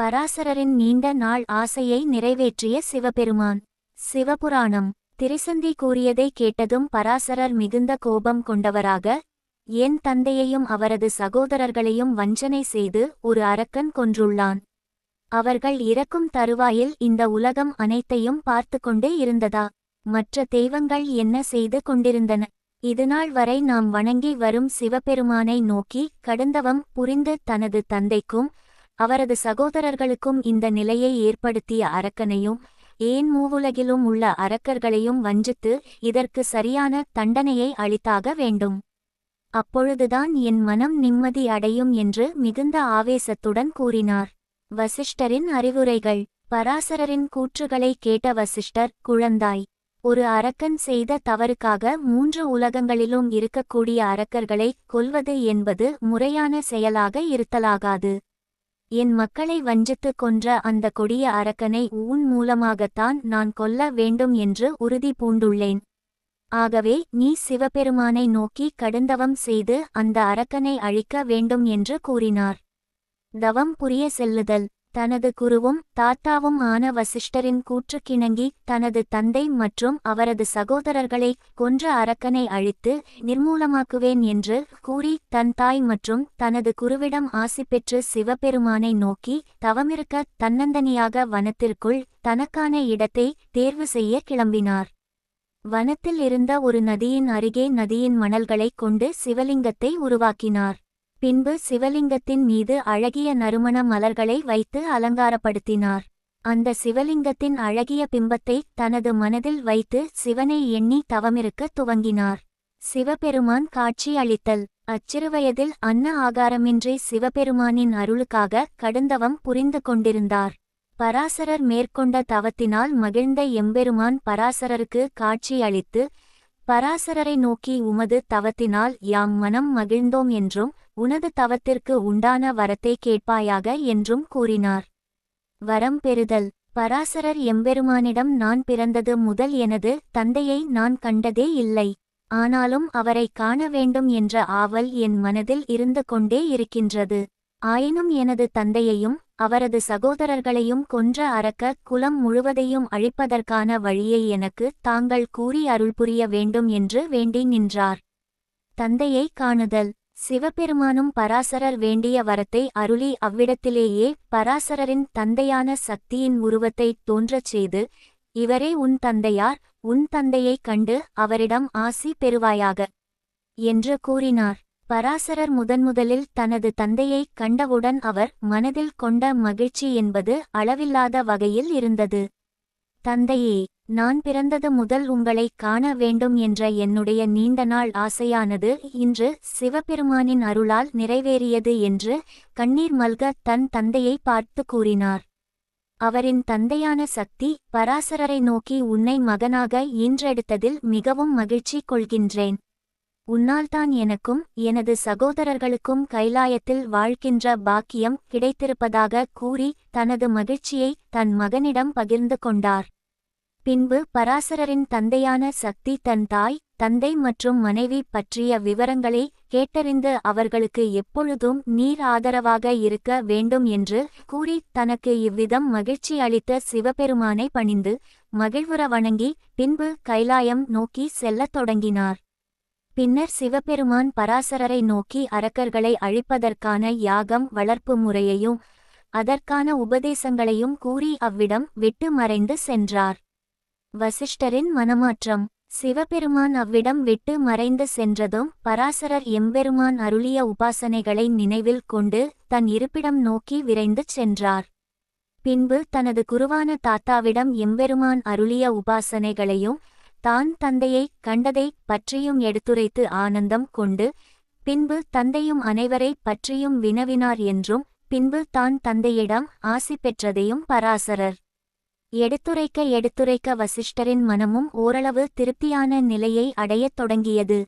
பராசரரின் நீண்ட நாள் ஆசையை நிறைவேற்றிய சிவபெருமான். சிவபுராணம். திரிசந்தி கூறியதை கேட்டதும் பராசரர் மிகுந்த கோபம் கொண்டவராக என் தந்தையையும் அவரது சகோதரர்களையும் வஞ்சனை செய்து ஒரு அரக்கன் கொன்றுள்ளான். அவர்கள் இறக்கும் தருவாயில் இந்த உலகம் அனைத்தையும் பார்த்து கொண்டே இருந்ததா? மற்ற தெய்வங்கள் என்ன செய்து கொண்டிருந்தன? இதுநாள் வரை நாம் வணங்கி வரும் சிவபெருமானை நோக்கி கடந்தவம் புரிந்து தனது தந்தைக்கும் அவரது சகோதரர்களுக்கும் இந்த நிலையை ஏற்படுத்திய அரக்கனையும் ஏன் மூவுலகிலும் உள்ள அரக்கர்களையும் வஞ்சித்து இதற்கு சரியான தண்டனையை அளித்தாக வேண்டும்? அப்பொழுதுதான் என் மனம் நிம்மதி அடையும் என்று மிகுந்த ஆவேசத்துடன் கூறினார். வசிஷ்டரின் அறிவுரைகள். பராசரரின் கூற்றுகளை கேட்ட வசிஷ்டர் குழந்தாய் ஒரு அரக்கன் செய்த தவறுக்காக மூன்று உலகங்களிலும் இருக்கக்கூடிய அரக்கர்களை கொல்வது என்பது முறையான செயலாக இருத்தலாகாது. என் மக்களை வஞ்சித்து கொன்ற அந்த கொடிய அரக்கனை ஊன் மூலமாகத்தான் நான் கொல்ல வேண்டும் என்று உறுதி பூண்டுள்ளேன். ஆகவே நீ சிவபெருமானை நோக்கி கடுந்தவம் செய்து அந்த அரக்கனை அழிக்க வேண்டும் என்று கூறினார். தவம் புரிய செல்லுதல். தனது குருவும் தாத்தாவும் ஆன வசிஷ்டரின் கூற்றுக்கிணங்கி தனது தந்தை மற்றும் அவரது சகோதரர்களை கொன்ற அரக்கனை அழித்து நிர்மூலமாக்குவேன் என்று கூறி தன் தாய் மற்றும் தனது குருவிடம் ஆசி பெற்று சிவபெருமானை நோக்கி தவமிருக்க தன்னந்தனியாக வனத்திற்குள் தனக்கான இடத்தை தேர்வு செய்ய கிளம்பினார். வனத்தில் இருந்த ஒரு நதியின் அருகே நதியின் மணல்களைக் கொண்டு சிவலிங்கத்தை உருவாக்கினார். பின்பு சிவலிங்கத்தின் மீது அழகிய நறுமண மலர்களை வைத்து அலங்காரப்படுத்தினார். அந்த சிவலிங்கத்தின் அழகிய பிம்பத்தை தனது மனதில் வைத்து சிவனை எண்ணி தவமிருக்க துவங்கினார். சிவபெருமான் காட்சி அளித்தல் அச்சிறுவயதில் அன்ன ஆகாரமின்றி சிவபெருமானின் அருளுக்காக கடுந்தவம் புரிந்து கொண்டிருந்தார். பராசரர் மேற்கொண்ட தவத்தினால் மகிழ்ந்த எம்பெருமான் பராசரருக்கு காட்சி அளித்து பராசரரை நோக்கி உமது தவத்தினால் யாம் மனம் மகிழ்ந்தோம் என்றும் உனது தவத்திற்கு உண்டான வரத்தை கேட்பாயாக என்றும் கூறினார். வரம் பெறுதல். பராசரர் எம்பெருமானிடம் நான் பிறந்தது முதல் எனது தந்தையை நான் கண்டதே இல்லை. ஆனாலும் அவரை காண வேண்டும் என்ற ஆவல் என் மனதில் இருந்து கொண்டே இருக்கின்றது. ஆயினும் எனது தந்தையையும் அவரது சகோதரர்களையும் கொன்ற அறக்க குலம் முழுவதையும் அழிப்பதற்கான வழியை எனக்கு தாங்கள் கூறி அருள் புரிய வேண்டும் என்று வேண்டி நின்றார். தந்தையை காணுதல். சிவபெருமானும் பராசரர் வேண்டிய வரத்தை அருளி அவ்விடத்திலேயே பராசரரின் தந்தையான சக்தியின் உருவத்தை தோன்றச் செய்து இவரே உன் தந்தையார் உன் தந்தையைக் கண்டு அவரிடம் ஆசி பெறுவாயாக என்று கூறினார். பராசரர் முதன்முதலில் தனது தந்தையைக் கண்டவுடன் அவர் மனதில் கொண்ட மகிழ்ச்சி என்பது அளவில்லாத வகையில் இருந்தது. தந்தையே நான் பிறந்தது முதல் உங்களை காண வேண்டும் என்ற என்னுடைய நீண்ட நாள் ஆசையானது இன்று சிவபெருமானின் அருளால் நிறைவேறியது என்று கண்ணீர் மல்க தன் தந்தையை பார்த்து கூறினார். அவரின் தந்தையான சக்தி பராசரரை நோக்கி உன்னை மகனாக ஈன்றெடுத்ததில் மிகவும் மகிழ்ச்சி கொள்கின்றேன். உன்னால்தான் எனக்கும் எனது சகோதரர்களுக்கும் கைலாயத்தில் வாழ்கின்ற பாக்கியம் கிடைத்திருப்பதாக கூறி தனது மகிழ்ச்சியை தன் மகனிடம் பகிர்ந்து கொண்டார். பின்பு பராசரரின் தந்தையான சக்தி தன் தாய் தந்தை மற்றும் மனைவி பற்றிய விவரங்களை கேட்டறிந்து அவர்களுக்கு எப்பொழுதும் நீர் ஆதரவாக இருக்க வேண்டும் என்று கூறி தனக்கு இவ்விதம் மகிழ்ச்சி அளித்த சிவபெருமானை பணிந்து மகிழ்வுற வணங்கி பின்பு கைலாயம் நோக்கி செல்லத் தொடங்கினார். பின்னர் சிவபெருமான் பராசரரை நோக்கி அரக்கர்களை அழிப்பதற்கான யாகம் வளர்ப்பு முறையையும் அதற்கான உபதேசங்களையும் கூறி அவ்விடம் விட்டு மறைந்து சென்றார். வசிஷ்டரின் மனமாற்றம். சிவபெருமான் அவ்விடம் விட்டு மறைந்து சென்றதும் பராசரர் எம்பெருமான் அருளிய உபாசனைகளை நினைவில் கொண்டு தன் இருப்பிடம் நோக்கி விரைந்து சென்றார். பின்பு தனது குருவான தாத்தாவிடம் எம்பெருமான் அருளிய உபாசனைகளையும் தான் தந்தையை கண்டதை பற்றியும் எடுத்துரைத்து ஆனந்தம் கொண்டு பின்பு தந்தையும் அனைவரை பற்றியும் வினவினார் என்றும் பின்பு தான் தந்தையிடம் ஆசி பெற்றதையும் பராசரர். எடுத்துரைக்க எடுத்துரைக்க வசிஷ்டரின் மனமும் ஓரளவு திருப்தியான நிலையை அடையத் தொடங்கியது.